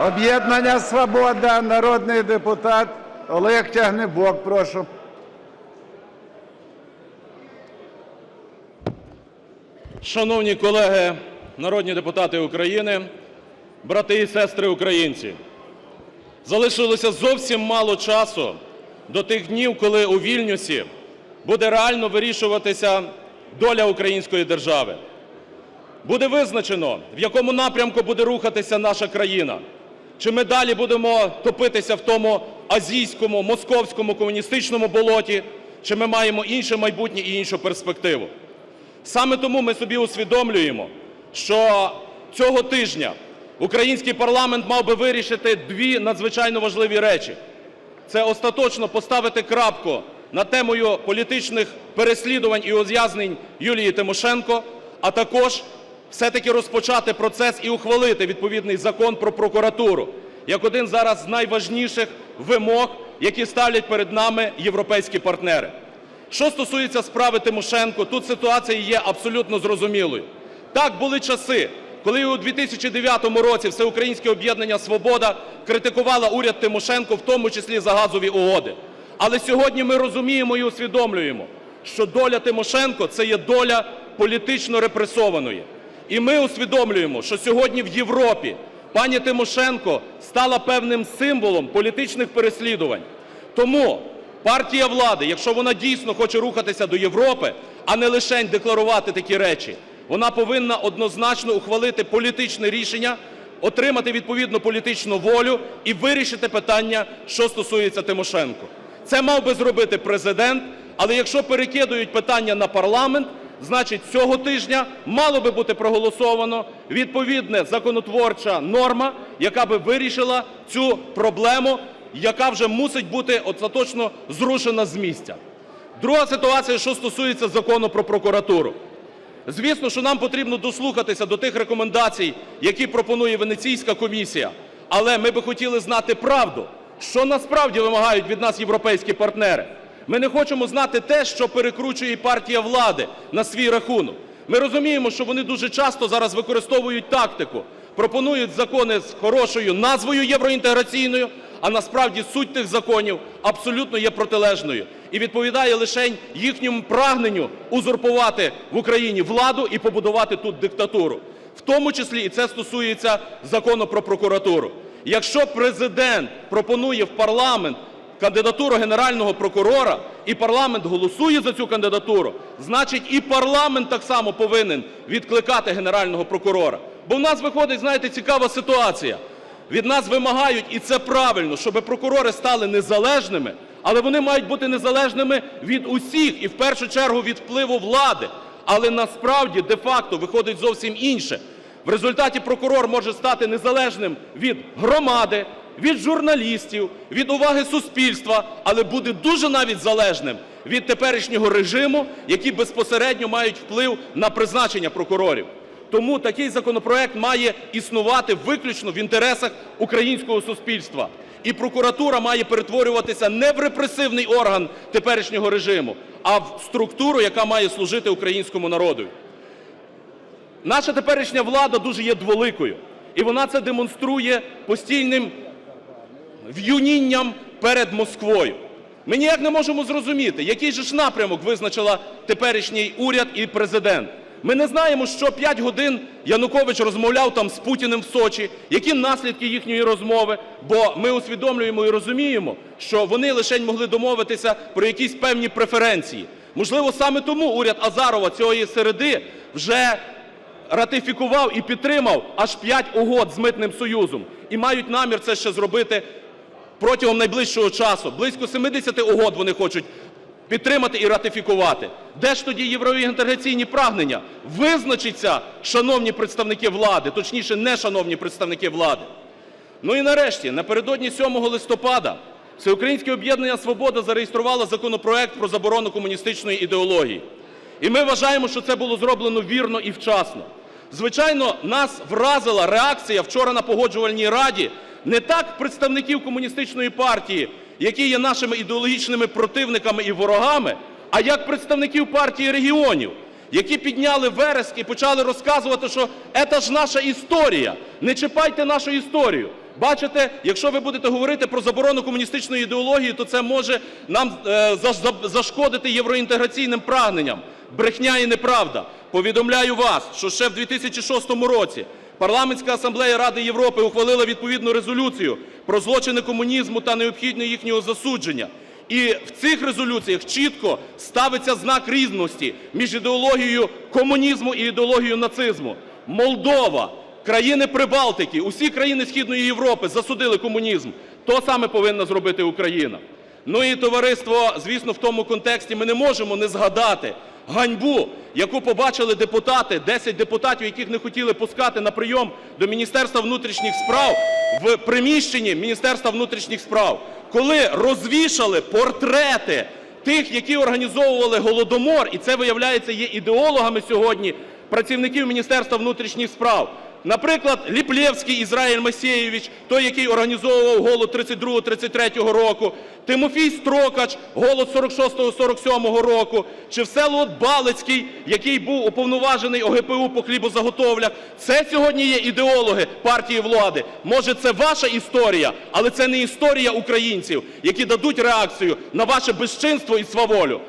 Об'єднання Свобода, народний депутат Олег Тягнебок, прошу. Шановні колеги, народні депутати України, брати і сестри українці, залишилося зовсім мало часу до тих днів, коли у Вільнюсі буде реально вирішуватися доля української держави. Буде визначено, в якому напрямку буде рухатися наша країна. Чи ми далі будемо топитися в тому азійському, московському, комуністичному болоті, чи ми маємо інше майбутнє і іншу перспективу. Саме тому ми собі усвідомлюємо, що цього тижня український парламент мав би вирішити дві надзвичайно важливі речі. Це остаточно поставити крапку над темою політичних переслідувань і ув'язнень Юлії Тимошенко, а також все-таки розпочати процес і ухвалити відповідний закон про прокуратуру як один зараз з найважніших вимог, які ставлять перед нами європейські партнери. Що стосується справи Тимошенко, тут ситуація є абсолютно зрозумілою. Так, були часи, коли у 2009 році Всеукраїнське об'єднання «Свобода» критикувало уряд Тимошенко, в тому числі за газові угоди. Але сьогодні ми розуміємо і усвідомлюємо, що доля Тимошенко – це є доля політично репресованої. І ми усвідомлюємо, що сьогодні в Європі пані Тимошенко стала певним символом політичних переслідувань. Тому партія влади, якщо вона дійсно хоче рухатися до Європи, а не лише декларувати такі речі, вона повинна однозначно ухвалити політичне рішення, отримати відповідну політичну волю і вирішити питання, що стосується Тимошенко. Це мав би зробити Президент, але якщо перекидують питання на парламент, значить цього тижня мало би бути проголосовано відповідна законотворча норма, яка би вирішила цю проблему, яка вже мусить бути остаточно зрушена з місця. Друга ситуація, що стосується Закону про прокуратуру. Звісно, що нам потрібно дослухатися до тих рекомендацій, які пропонує Венеційська комісія, але ми би хотіли знати правду, що насправді вимагають від нас європейські партнери. Ми не хочемо знати те, що перекручує партія влади на свій рахунок. Ми розуміємо, що вони дуже часто зараз використовують тактику, пропонують закони з хорошою назвою євроінтеграційною, а насправді суть тих законів абсолютно є протилежною і відповідає лише їхньому прагненню узурпувати в Україні владу і побудувати тут диктатуру. В тому числі і це стосується Закону про прокуратуру. Якщо Президент пропонує в парламент кандидатуру Генерального прокурора і парламент голосує за цю кандидатуру, значить і парламент так само повинен відкликати Генерального прокурора. Бо в нас виходить, знаєте, цікава ситуація. Від нас вимагають, і це правильно, щоб прокурори стали незалежними, але вони мають бути незалежними від усіх і в першу чергу від впливу влади. Але насправді де-факто виходить зовсім інше. В результаті прокурор може стати незалежним від громади, від журналістів, від уваги суспільства, але буде дуже навіть залежним від теперішнього режиму, які безпосередньо мають вплив на призначення прокурорів. Тому такий законопроект має існувати виключно в інтересах українського суспільства. І прокуратура має перетворюватися не в репресивний орган теперішнього режиму, а в структуру, яка має служити українському народу. Наша теперішня влада дуже є дволикою, і вона це демонструє постійним в'юнінням перед Москвою. Ми ніяк не можемо зрозуміти, який же ж напрямок визначила теперішній уряд і Президент. Ми не знаємо, що 5 годин Янукович розмовляв там з Путіним в Сочі, які наслідки їхньої розмови, бо ми усвідомлюємо і розуміємо, що вони лише могли домовитися про якісь певні преференції. Можливо, саме тому уряд Азарова цієї середи вже ратифікував і підтримав аж 5 угод з Митним союзом і мають намір це ще зробити протягом найближчого часу. Близько 70 угод вони хочуть підтримати і ратифікувати. Де ж тоді євроінтеграційні прагнення? Визначіться, шановні представники влади, точніше, не шановні представники влади. Ну і нарешті, напередодні 7 листопада Всеукраїнське об'єднання «Свобода» зареєструвало законопроект про заборону комуністичної ідеології. І ми вважаємо, що це було зроблено вірно і вчасно. Звичайно, нас вразила реакція вчора на Погоджувальній раді не так представників комуністичної партії, які є нашими ідеологічними противниками і ворогами, а як представників партії регіонів, які підняли вереск і почали розказувати, що «це ж наша історія, не чіпайте нашу історію». Бачите, якщо ви будете говорити про заборону комуністичної ідеології, то це може нам е, за- за- зашкодити євроінтеграційним прагненням. Брехня і неправда. Повідомляю вас, що ще в 2006 році Парламентська асамблея Ради Європи ухвалила відповідну резолюцію про злочини комунізму та необхідне їхнього засудження. І в цих резолюціях чітко ставиться знак різності між ідеологією комунізму і ідеологією нацизму. Молдова, країни Прибалтики, усі країни Східної Європи засудили комунізм. То саме повинна зробити Україна. Ну і товариство, звісно, в тому контексті ми не можемо не згадати ганьбу, яку побачили депутати, 10 депутатів, яких не хотіли пускати на прийом до Міністерства внутрішніх справ в приміщенні Міністерства внутрішніх справ, коли розвішали портрети тих, які організовували Голодомор, і це, виявляється, є ідеологами сьогодні працівників Міністерства внутрішніх справ. Наприклад, Ліплєвський Ізраїль Масєєвич, той, який організовував голод 32-33 року, Тимофій Строкач, голод 46-47 року, чи Всеволод Балицький, який був уповноважений ОГПУ по хлібозаготовлях. Це сьогодні є ідеологи партії влади. Може, це ваша історія, але це не історія українців, які дадуть реакцію на ваше безчинство і сваволю.